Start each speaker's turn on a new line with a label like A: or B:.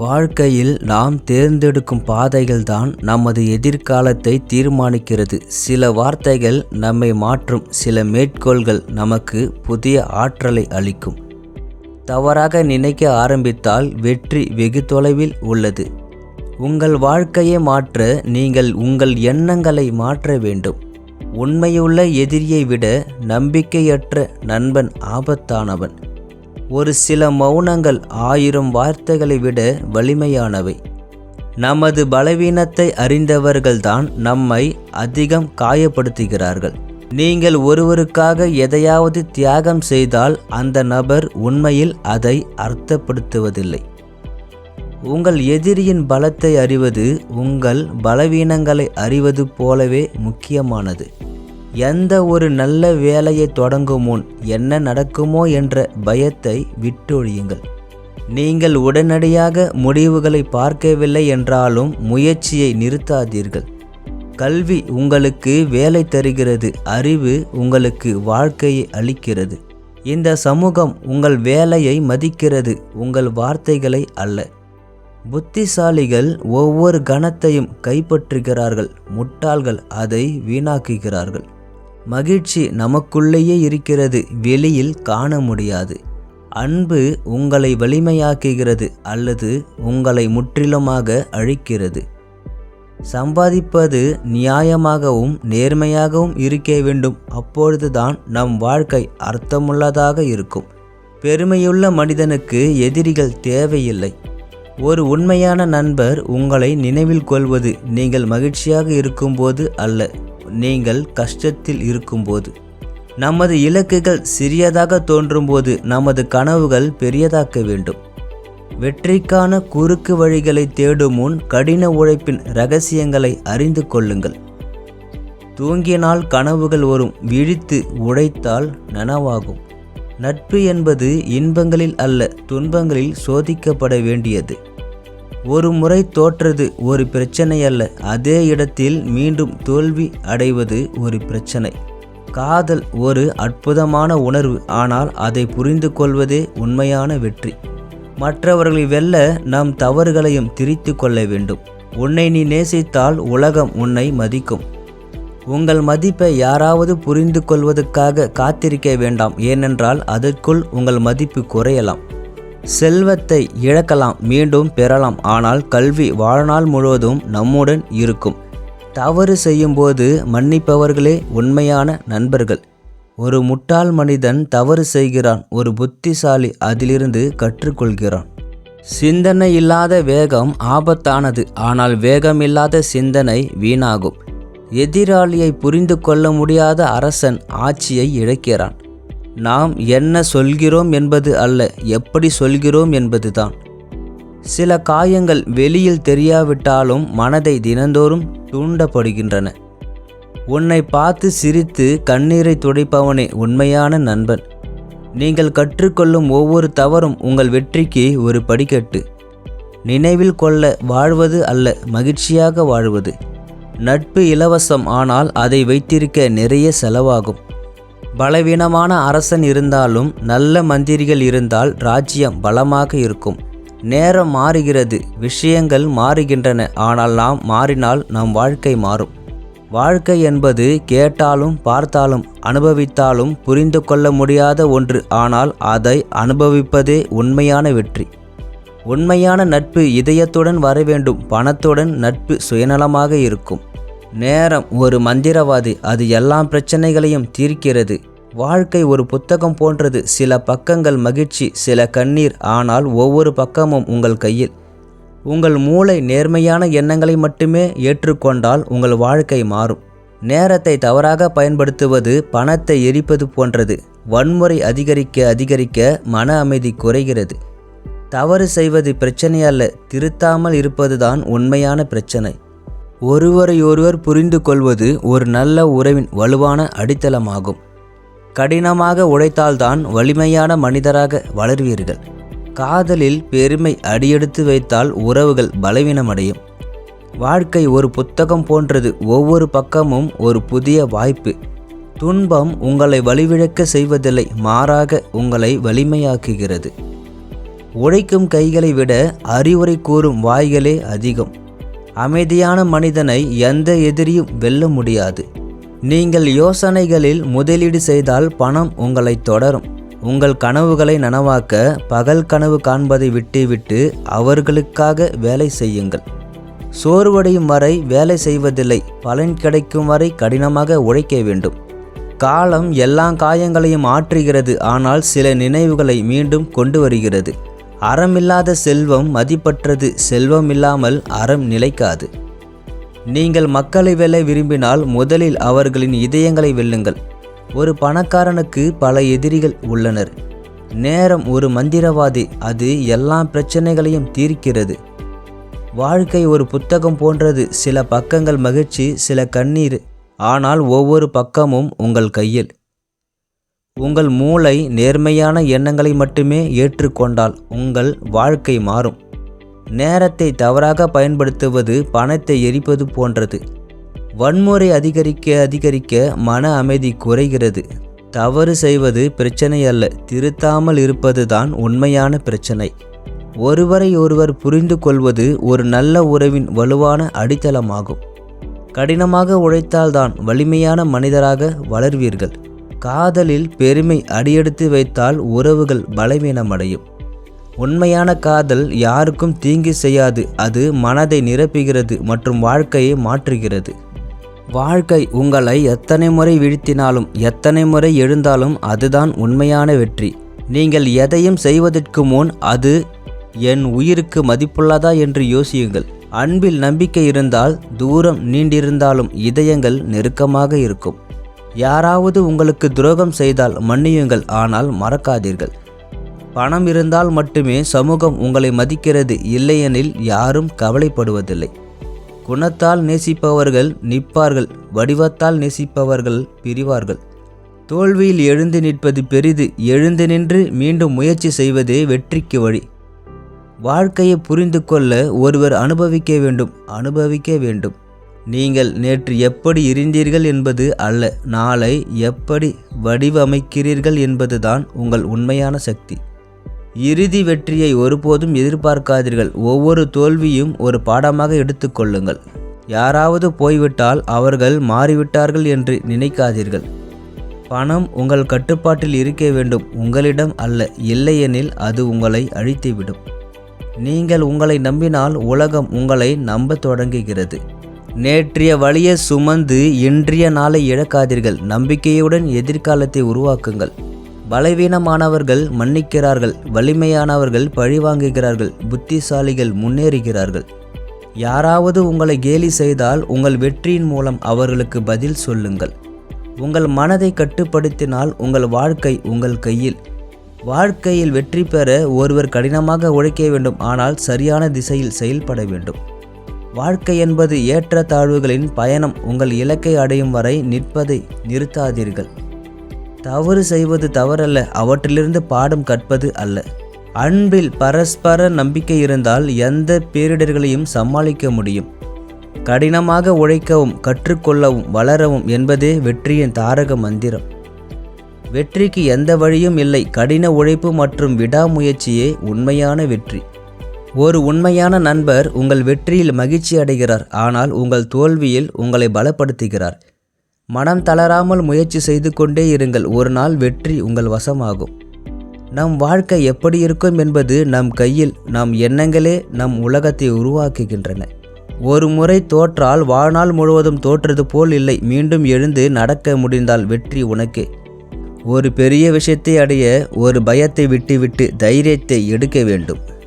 A: வாழ்க்கையில் நாம் தேர்ந்தெடுக்கும் பாதைகள்தான் நமது எதிர்காலத்தை தீர்மானிக்கிறது. சில வார்த்தைகள் நம்மை மாற்றும் சில மேற்கோள்கள் நமக்கு புதிய ஆற்றலை அளிக்கும். தவறாக நினைக்க ஆரம்பித்தால் வெற்றி வெகு தொலைவில் உள்ளது. உங்கள் வாழ்க்கையை மாற்ற நீங்கள் உங்கள் எண்ணங்களை மாற்ற வேண்டும். உண்மையுள்ள எதிரியை விட நம்பிக்கையற்ற நண்பன் ஆபத்தானவன். ஒரு சில மௌனங்கள் ஆயிரம் வார்த்தைகளை விட வலிமையானவை. நமது பலவீனத்தை அறிந்தவர்கள்தான் நம்மை அதிகம் காயப்படுத்துகிறார்கள். நீங்கள் ஒருவருக்காக எதையாவது தியாகம் செய்தால் அந்த நபர் உண்மையில் அதை அர்த்தப்படுத்துவதில்லை. உங்கள் எதிரியின் பலத்தை அறிவது உங்கள் பலவீனங்களை அறிவது போலவே முக்கியமானது. எந்த ஒரு நல்ல வேலையை தொடங்கும் முன் என்ன நடக்குமோ என்ற பயத்தை விட்டொழியுங்கள். நீங்கள் உடனடியாக முடிவுகளை பார்க்கவில்லை என்றாலும் முயற்சியை நிறுத்தாதீர்கள். கல்வி உங்களுக்கு வேலை தருகிறது அறிவு உங்களுக்கு வாழ்க்கையை அளிக்கிறது. இந்த சமூகம் உங்கள் வேலையை மதிக்கிறது உங்கள் வார்த்தைகளை அல்ல. புத்திசாலிகள் ஒவ்வொரு கணத்தையும் கைப்பற்றுகிறார்கள் முட்டாள்கள் அதை வீணாக்குகிறார்கள். மகிழ்ச்சி நமக்குள்ளேயே இருக்கிறது வெளியில் காண முடியாது. அன்பு உங்களை வலிமையாக்குகிறது அல்லது உங்களை முற்றிலுமாக அழிக்கிறது. சம்பாதிப்பது நியாயமாகவும் நேர்மையாகவும் இருக்க வேண்டும். அப்பொழுதுதான் நம் வாழ்க்கை அர்த்தமுள்ளதாக இருக்கும். பெருமையுள்ள மனிதனுக்கு எதிரிகள் தேவையில்லை. ஒரு உண்மையான நண்பர் உங்களை நினைவில் கொள்வது நீங்கள் மகிழ்ச்சியாக இருக்கும்போது அல்ல. நீங்கள் கஷ்டத்தில் இருக்கும்போது நமது இலக்குகள் சிறியதாக தோன்றும்போது நமது கனவுகள் பெரியதாக்க வேண்டும். வெற்றிக்கான குறுக்கு வழிகளை தேடும் முன் கடின உழைப்பின் ரகசியங்களை அறிந்து கொள்ளுங்கள். தூங்கினால் கனவுகள் வரும் விழித்து உழைத்தால் நனவாகும். நட்பு என்பது இன்பங்களில் அல்ல துன்பங்களில் சோதிக்கப்பட வேண்டியது. ஒரு முறை தோற்றது ஒரு பிரச்சனை அல்ல அதே இடத்தில் மீண்டும் தோல்வி அடைவது ஒரு பிரச்சனை. காதல் ஒரு அற்புதமான உணர்வு. ஆனால் அதை புரிந்து கொள்வதே உண்மையான வெற்றி. மற்றவர்களை வெல்ல நம் தவறுகளையும் திரித்து கொள்ள வேண்டும். உன்னை நீ நேசித்தால் உலகம் உன்னை மதிக்கும். உங்கள் மதிப்பை யாராவது புரிந்து கொள்வதற்காக காத்திருக்க வேண்டாம். ஏனென்றால் அதற்குள் உங்கள் மதிப்பு குறையலாம். செல்வத்தை இழக்கலாம் மீண்டும் பெறலாம். ஆனால் கல்வி வாழ்நாள் முழுவதும் நம்முடன் இருக்கும். தவறு செய்யும்போது மன்னிப்பவர்களே உண்மையான நண்பர்கள். ஒரு முட்டாள் மனிதன் தவறு செய்கிறான் ஒரு புத்திசாலி அதிலிருந்து கற்றுக்கொள்கிறான். சிந்தனை இல்லாத வேகம் ஆபத்தானது ஆனால் வேகமில்லாத சிந்தனை வீணாகும். எதிராளியை புரிந்து கொள்ள முடியாத அரசன் ஆட்சியை இழக்கிறான். நாம் என்ன சொல்கிறோம் என்பது அல்ல எப்படி சொல்கிறோம் என்பதுதான். சில காயங்கள் வெளியில் தெரியாவிட்டாலும் மனதை தினந்தோறும் தூண்டப்படுகின்றன. உன்னை பார்த்து சிரித்து கண்ணீரை துடைப்பவனே உண்மையான நண்பன். நீங்கள் கற்றுக்கொள்ளும் ஒவ்வொரு தவறும் உங்கள் வெற்றிக்கு ஒரு படிக்கட்டு. நினைவில் கொள்ள வாழ்வது அல்ல மகிழ்ச்சியாக வாழ்வது. நட்பு இலவசம் ஆனால் அதை வைத்திருக்க நிறைய செலவாகும். பலவீனமான அரசன் இருந்தாலும் நல்ல மந்திரிகள் இருந்தால் ராஜ்யம் பலமாக இருக்கும். நேரம் மாறுகிறது விஷயங்கள் மாறுகின்றன ஆனால் நாம் மாறினால் நம் வாழ்க்கை மாறும். வாழ்க்கை என்பது கேட்டாலும் பார்த்தாலும் அனுபவித்தாலும் புரிந்து கொள்ள முடியாத ஒன்று ஆனால் அதை அனுபவிப்பதே உண்மையான வெற்றி. உண்மையான நட்பு இதயத்துடன் வர வேண்டும் பணத்துடன் நட்பு சுயநலமாக இருக்கும். நேரம் ஒரு மந்திரவாதி அது எல்லா பிரச்சனைகளையும் தீர்க்கிறது. வாழ்க்கை ஒரு புத்தகம் போன்றது. சில பக்கங்கள் மகிழ்ச்சி சில கண்ணீர். ஆனால் ஒவ்வொரு பக்கமும் உங்கள் கையில். உங்கள் மூளை நேர்மையான எண்ணங்களை மட்டுமே ஏற்றுக்கொண்டால் உங்கள் வாழ்க்கை மாறும். நேரத்தை தவறாக பயன்படுத்துவது பணத்தை எரிப்பது போன்றது. வன்முறை அதிகரிக்க அதிகரிக்க மன அமைதி குறைகிறது. தவறு செய்வது பிரச்சனை அல்ல திருத்தாமல் இருப்பதுதான் உண்மையான பிரச்சனை. ஒருவரையொருவர் புரிந்து கொள்வது ஒரு நல்ல உறவின் வலுவான அடித்தளமாகும். கடினமாக உழைத்தால்தான் வலிமையான மனிதராக வளர்வீர்கள். காதலில் பெருமை அடியெடுத்து வைத்தால் உறவுகள் பலவீனமடையும். வாழ்க்கை ஒரு புத்தகம் போன்றது ஒவ்வொரு பக்கமும் ஒரு புதிய வாய்ப்பு. துன்பம் உங்களை வலிவிழக்க செய்வதில்லை மாறாக உங்களை வலிமையாக்குகிறது. உழைக்கும் கைகளை விட அறிவுரை கூறும் வாய்களே அதிகம். அமைதியான மனிதனை எந்த எதிரியும் வெல்ல முடியாது. நீங்கள் யோசனைகளில் முதலீடு செய்தால் பணம் உங்களை தொடரும். உங்கள் கனவுகளை நனவாக்க பகல் கனவு காண்பதை விட்டுவிட்டு அவர்களுக்காக வேலை செய்யுங்கள். சோர்வடையும் வரை வேலை செய்வதில்லை. பலன் கிடைக்கும் வரை கடினமாக உழைக்க வேண்டும். காலம் எல்லா காயங்களையும் ஆற்றுகிறது. ஆனால் சில நினைவுகளை மீண்டும் கொண்டு வருகிறது. அறமில்லாத செல்வம் மதிப்பற்றது செல்வம் இல்லாமல் அறம் நிலைக்காது. நீங்கள் மக்களை வெல்ல விரும்பினால் முதலில் அவர்களின் இதயங்களை வெல்லுங்கள். ஒரு பணக்காரனுக்கு பல எதிரிகள் உள்ளனர். நேரம் ஒரு மந்திரவாதி அது எல்லா பிரச்சனைகளையும் தீர்க்கிறது. வாழ்க்கை ஒரு புத்தகம் போன்றது சில பக்கங்கள் மகிழ்ச்சி சில கண்ணீர். ஆனால் ஒவ்வொரு பக்கமும் உங்கள் கையில். உங்கள் மூளை நேர்மையான எண்ணங்களை மட்டுமே ஏற்றுக்கொண்டால் உங்கள் வாழ்க்கை மாறும். நேரத்தை தவறாக பயன்படுத்துவது பணத்தை எரிப்பது போன்றது. வன்முறை அதிகரிக்க அதிகரிக்க மன அமைதி குறைகிறது. தவறு செய்வது பிரச்சனை அல்ல திருத்தாமல் இருப்பதுதான் உண்மையான பிரச்சனை. ஒருவரை ஒருவர் புரிந்து கொள்வது ஒரு நல்ல உறவின் வலுவான அடித்தளமாகும். கடினமாக உழைத்தால்தான் வலிமையான மனிதராக வளர்வீர்கள். காதலில் பெருமை அடியெடுத்து வைத்தால் உறவுகள் பலவீனமடையும். உண்மையான காதல் யாருக்கும் தீங்கு செய்யாது அது மனதை நிரப்புகிறது மற்றும் வாழ்க்கையை மாற்றுகிறது. வாழ்க்கை உங்களை எத்தனை முறை வீழ்த்தினாலும் எத்தனை முறை எழுந்தாலும் அதுதான் உண்மையான வெற்றி. நீங்கள் எதையும் செய்வதற்கு முன் அது என் உயிருக்கு மதிப்புள்ளதா என்று யோசியுங்கள். அன்பில் நம்பிக்கை இருந்தால் தூரம் நீண்டிருந்தாலும் இதயங்கள் நெருக்கமாக இருக்கும். யாராவது உங்களுக்கு துரோகம் செய்தால் மன்னியுங்கள் ஆனால் மறக்காதீர்கள். பணம் இருந்தால் மட்டுமே சமூகம் உங்களை மதிக்கிறது இல்லையெனில் யாரும் கவலைப்படுவதில்லை. குணத்தால் நேசிப்பவர்கள் நிற்பார்கள் வடிவத்தால் நேசிப்பவர்கள் பிரிவார்கள். தோல்வியில் எழுந்து நிற்பது பெரிது எழுந்து நின்று மீண்டும் முயற்சி செய்வதே வெற்றிக்கு வழி. வாழ்க்கையை புரிந்து கொள்ள ஒருவர் அனுபவிக்க வேண்டும் அனுபவிக்க வேண்டும். நீங்கள் நேற்று எப்படி இருந்தீர்கள் என்பது அல்ல நாளை எப்படி வடிவமைக்கிறீர்கள் என்பதுதான் உங்கள் உண்மையான சக்தி. இறுதி வெற்றியை ஒருபோதும் எதிர்பார்க்காதீர்கள் ஒவ்வொரு தோல்வியும் ஒரு பாடமாக எடுத்துக்கொள்ளுங்கள் யாராவது போய்விட்டால் அவர்கள் மாறிவிட்டார்கள் என்று நினைக்காதீர்கள். பணம் உங்கள் கட்டுப்பாட்டில் இருக்க வேண்டும் உங்களிடம் அல்ல இல்லையெனில் அது உங்களை அழித்துவிடும். நீங்கள் உங்களை நம்பினால் உலகம் உங்களை நம்பத் தொடங்குகிறது. நேற்றைய வழியை சுமந்து இன்றைய நாளை இழக்காதீர்கள். நம்பிக்கையுடன் எதிர்காலத்தை உருவாக்குங்கள். பலவீனமானவர்கள் மன்னிக்கிறார்கள். வலிமையானவர்கள் பழிவாங்குகிறார்கள் புத்திசாலிகள் முன்னேறுகிறார்கள். யாராவது உங்களை கேலி செய்தால் உங்கள் வெற்றியின் மூலம் அவர்களுக்கு பதில் சொல்லுங்கள். உங்கள் மனதை கட்டுப்படுத்தினால் உங்கள் வாழ்க்கை உங்கள் கையில். வாழ்க்கையில் வெற்றி பெற ஒருவர் கடினமாக உழைக்க வேண்டும். ஆனால் சரியான திசையில் செயல்பட வேண்டும். வாழ்க்கை என்பது ஏற்ற தாழ்வுகளின் பயணம். உங்கள் இலக்கை அடையும் வரை நிற்பதை நிறுத்தாதீர்கள். தவறு செய்வது தவறல்ல அவற்றிலிருந்து பாடம் கற்பது அல்ல. அன்பில் பரஸ்பர நம்பிக்கை இருந்தால் எந்த பேரிடர்களையும் சமாளிக்க முடியும். கடினமாக உழைக்கவும் கற்றுக்கொள்ளவும் வளரவும் என்பதே வெற்றியின் தாரக மந்திரம். வெற்றிக்கு எந்த வழியும் இல்லை. கடின உழைப்பு மற்றும் விடாமுயற்சியே உண்மையான வெற்றி. ஒரு உண்மையான நண்பர் உங்கள் வெற்றியில் மகிழ்ச்சி அடைகிறார் ஆனால் உங்கள் தோல்வியில் உங்களை பலப்படுத்துகிறார். மனம் தளராமல் முயற்சி செய்து கொண்டே இருங்கள் ஒரு நாள் வெற்றி உங்கள் வசமாகும். நம் வாழ்க்கை எப்படி இருக்கும் என்பது நம் கையில் நம் எண்ணங்களே நம் உலகத்தை உருவாக்குகின்றன. ஒரு முறை தோற்றால் வாழ்நாள் முழுவதும் தோற்றது போல் இல்லை மீண்டும் எழுந்து நடக்க முடிந்தால் வெற்றி உனக்கே. ஒரு பெரிய விஷயத்தை அடைய ஒரு பயத்தை விட்டுவிட்டு தைரியத்தை எடுக்க வேண்டும்.